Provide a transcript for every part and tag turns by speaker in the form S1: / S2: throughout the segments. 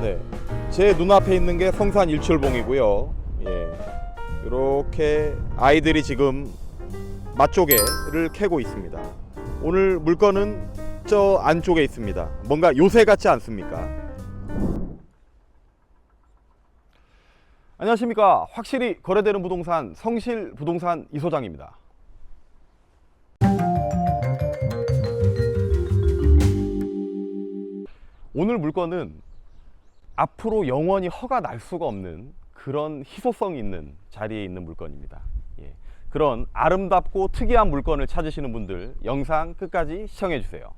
S1: 네. 제 눈앞에 있는 게 성산 일출봉이고요. 예. 이렇게 아이들이 지금 맛조개를 캐고 있습니다. 오늘 물건은 저 안쪽에 있습니다. 뭔가 요새 같지 않습니까? 안녕하십니까. 확실히 거래되는 부동산 성실 부동산 이 소장입니다. 오늘 물건은 앞으로 영원히 허가 날 수가 없는 그런 희소성 있는 자리에 있는 물건입니다. 예. 그런 아름답고 특이한 물건을 찾으시는 분들 영상 끝까지 시청해 주세요.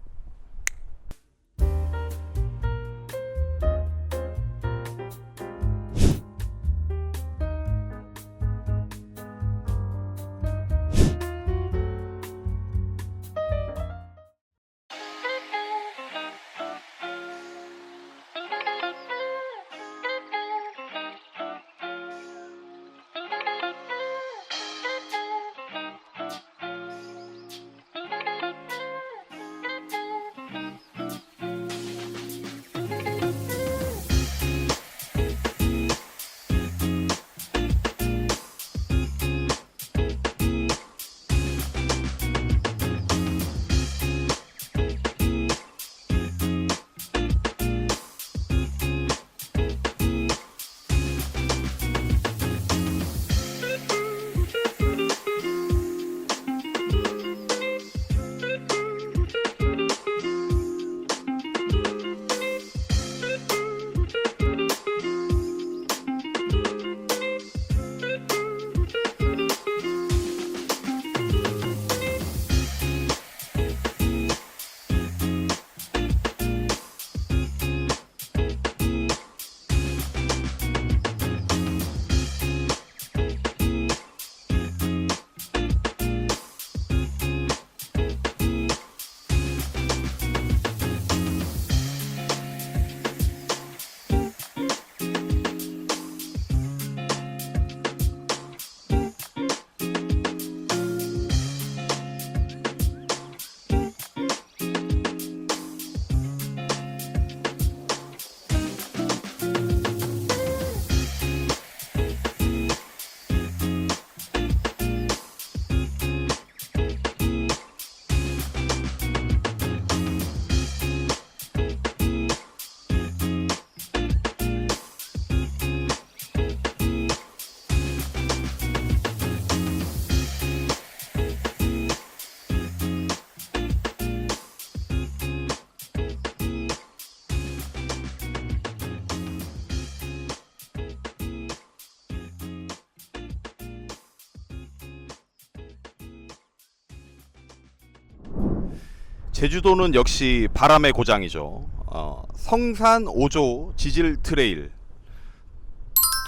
S1: 제주도는 역시 바람의 고장이죠. 어, 성산 5조 지질 트레일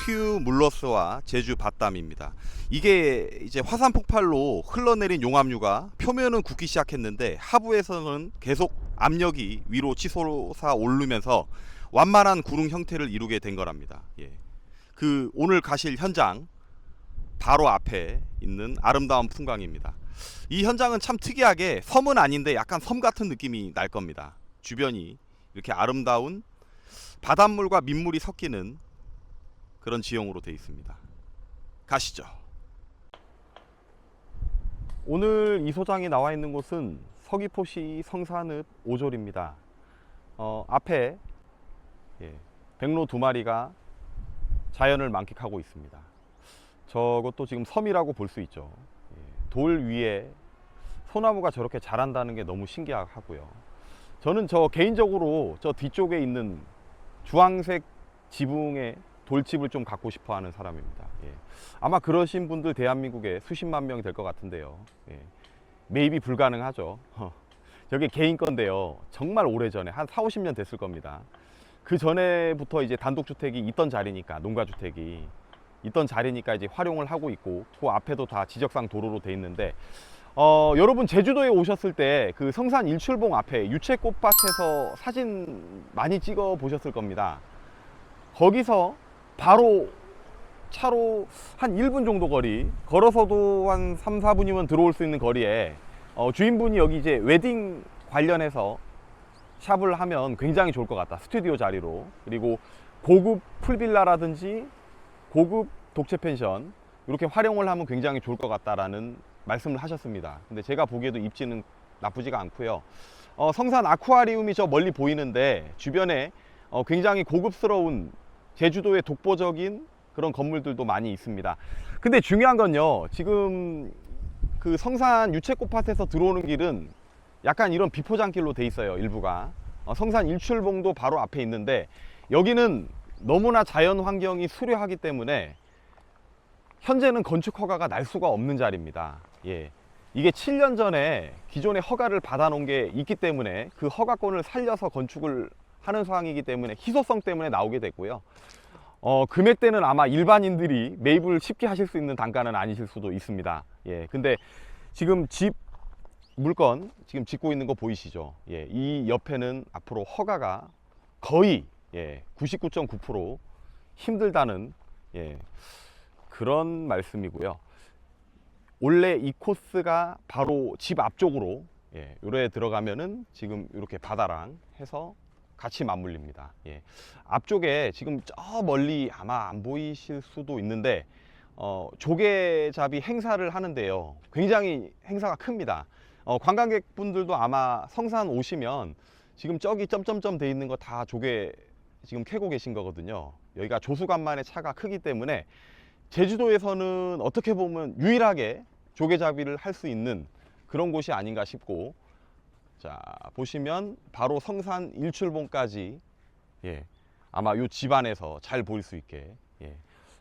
S1: 튜 물러스와 제주 바담입니다. 이게 이제 화산 폭발로 흘러내린 용암류가 표면은 굳기 시작했는데 하부에서는 계속 압력이 위로 치솟아 오르면서 완만한 구름 형태를 이루게 된 거랍니다. 예. 그 오늘 가실 현장 바로 앞에 있는 아름다운 풍광입니다. 이 현장은 참 특이하게 섬은 아닌데 약간 섬 같은 느낌이 날 겁니다. 주변이 이렇게 아름다운 바닷물과 민물이 섞이는 그런 지형으로 되어 있습니다. 가시죠. 오늘 이 소장이 나와 있는 곳은 서귀포시 성산읍 오졸입니다. 어, 앞에 예, 백로 두 마리가 자연을 만끽하고 있습니다. 저것도 지금 섬이라고 볼 수 있죠. 예, 돌 위에 소나무가 저렇게 자란다는 게 너무 신기하고요. 저는 저 개인적으로 저 뒤쪽에 있는 주황색 지붕의 돌집을 좀 갖고 싶어 하는 사람입니다. 예. 아마 그러신 분들 대한민국에 수십만 명이 될 것 같은데요. 예. 매입이 불가능하죠. 저게 개인 건데요. 정말 오래 전에 한 4, 50년 됐을 겁니다. 그 전에부터 이제 단독주택이 있던 자리니까 농가주택이 있던 자리니까 이제 활용을 하고 있고 그 앞에도 다 지적상 도로로 돼 있는데 어, 여러분 제주도에 오셨을 때 그 성산 일출봉 앞에 유채꽃밭에서 사진 많이 찍어 보셨을 겁니다. 거기서 바로 차로 한 1분 정도 거리 걸어서도 한 3, 4분이면 들어올 수 있는 거리에 어, 주인분이 여기 이제 웨딩 관련해서 샵을 하면 굉장히 좋을 것 같다. 스튜디오 자리로. 그리고 고급 풀빌라라든지 고급 독채 펜션 이렇게 활용을 하면 굉장히 좋을 것 같다라는 말씀을 하셨습니다. 근데 제가 보기에도 입지는 나쁘지가 않고요. 어, 성산 아쿠아리움이 저 멀리 보이는데 주변에 어, 굉장히 고급스러운 제주도의 독보적인 그런 건물들도 많이 있습니다. 근데 중요한 건요. 지금 그 성산 유채꽃밭에서 들어오는 길은 약간 이런 비포장길로 돼 있어요. 일부가. 어, 성산 일출봉도 바로 앞에 있는데 여기는 너무나 자연 환경이 수려하기 때문에 현재는 건축 허가가 날 수가 없는 자리입니다. 예. 이게 7년 전에 기존의 허가를 받아놓은 게 있기 때문에 그 허가권을 살려서 건축을 하는 상황이기 때문에 희소성 때문에 나오게 됐고요. 어, 금액대는 아마 일반인들이 매입을 쉽게 하실 수 있는 단가는 아니실 수도 있습니다. 예. 근데 지금 집 물건 지금 짓고 있는 거 보이시죠? 예. 이 옆에는 앞으로 허가가 거의 예. 99.9% 힘들다는 예. 그런 말씀이고요. 원래 이 코스가 바로 집 앞쪽으로 예, 요래 들어가면은 지금 이렇게 바다랑 해서 같이 맞물립니다. 예. 앞쪽에 지금 저 멀리 아마 안 보이실 수도 있는데 어, 조개잡이 행사를 하는데요. 굉장히 행사가 큽니다. 어, 관광객분들도 아마 성산 오시면 지금 저기 점점점 돼 있는 거 다 조개 지금 캐고 계신 거거든요. 여기가 조수간만의 차가 크기 때문에 제주도에서는 어떻게 보면 유일하게 조개잡이를 할 수 있는 그런 곳이 아닌가 싶고 자 보시면 바로 성산 일출봉까지 예 아마 요 집안에서 잘 보일 수 있게 예.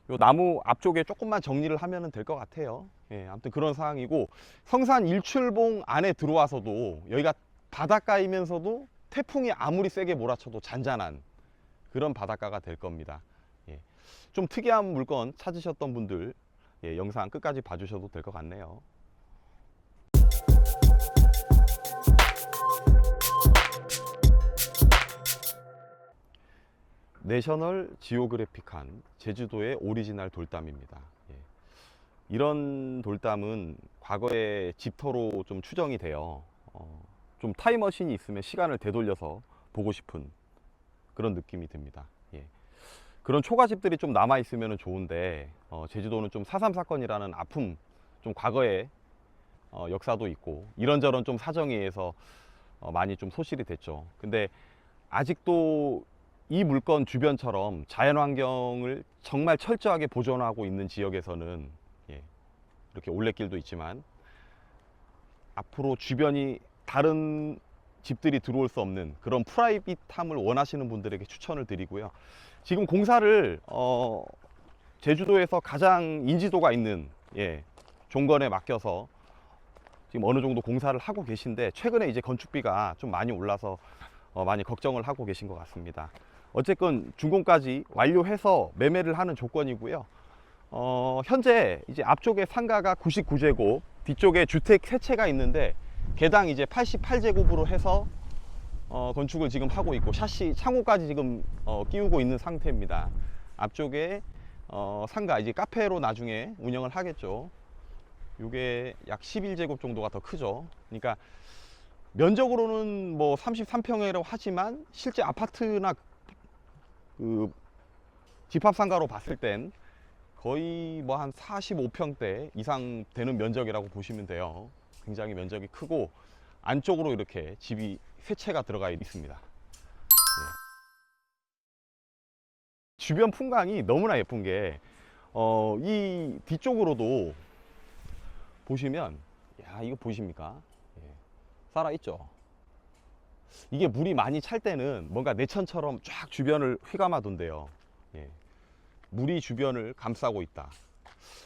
S1: 요 나무 앞쪽에 조금만 정리를 하면 될 것 같아요 예 아무튼 그런 상황이고 성산 일출봉 안에 들어와서도 여기가 바닷가이면서도 태풍이 아무리 세게 몰아쳐도 잔잔한 그런 바닷가가 될 겁니다 예. 좀 특이한 물건 찾으셨던 분들 예, 영상 끝까지 봐주셔도 될 것 같네요. 내셔널 지오그래픽한 제주도의 오리지널 돌담입니다. 예. 이런 돌담은 과거에 집터로 좀 추정이 돼요. 어, 좀 타임머신이 있으면 시간을 되돌려서 보고 싶은 그런 느낌이 듭니다. 예. 그런 초가집들이 좀 남아 있으면 좋은데 어, 제주도는 좀4.3 사건이라는 아픔 좀 과거에 어, 역사도 있고 이런저런 좀 사정에 의해서 어, 많이 좀 소실이 됐죠. 근데 아직도 이 물건 주변처럼 자연환경을 정말 철저하게 보존하고 있는 지역에서는 예, 이렇게 올레길도 있지만 앞으로 주변이 다른 집들이 들어올 수 없는 그런 프라이빗함을 원하시는 분들에게 추천을 드리고요. 지금 공사를 어, 제주도에서 가장 인지도가 있는 예, 종건에 맡겨서 지금 어느 정도 공사를 하고 계신데 최근에 이제 건축비가 좀 많이 올라서 어, 많이 걱정을 하고 계신 것 같습니다. 어쨌건 준공까지 완료해서 매매를 하는 조건이고요. 어, 현재 이제 앞쪽에 상가가 99제곱, 뒤쪽에 주택 세 채가 있는데 개당 이제 88제곱으로 해서 어, 건축을 지금 하고 있고 샤시 창호까지 지금 어, 끼우고 있는 상태입니다. 앞쪽에 어, 상가 이제 카페로 나중에 운영을 하겠죠. 이게 약 11제곱 정도가 더 크죠. 그러니까 면적으로는 뭐 33평이라고 하지만 실제 아파트나 그 집합 상가로 봤을 땐 거의 뭐 한 45평대 이상 되는 면적이라고 보시면 돼요. 굉장히 면적이 크고 안쪽으로 이렇게 집이 세 채가 들어가 있습니다. 네. 주변 풍광이 너무나 예쁜 게, 어, 이 뒤쪽으로도 보시면, 야, 이거 보이십니까? 예, 살아있죠? 이게 물이 많이 찰 때는 뭔가 내천처럼 쫙 주변을 휘감아둔대요. 예, 물이 주변을 감싸고 있다.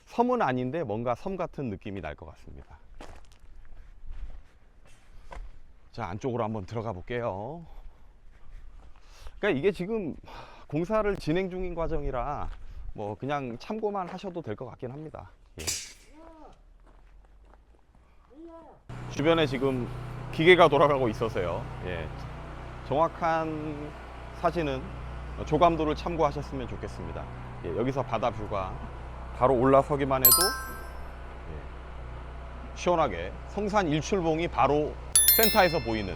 S1: 섬은 아닌데 뭔가 섬 같은 느낌이 날 것 같습니다. 자, 안쪽으로 한번 들어가 볼게요. 그러니까 이게 지금 공사를 진행 중인 과정이라 뭐 그냥 참고만 하셔도 될 것 같긴 합니다. 예. 주변에 지금 기계가 돌아가고 있어서요. 예. 정확한 사진은 조감도를 참고하셨으면 좋겠습니다. 예, 여기서 바다 뷰가 바로 올라서기만 해도 예, 시원하게 성산 일출봉이 바로 센터에서 보이는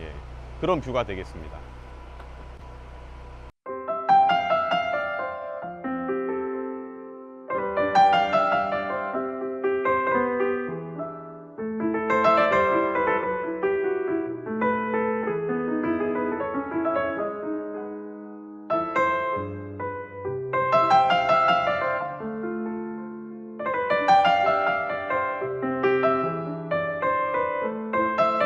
S1: 예, 그런 뷰가 되겠습니다.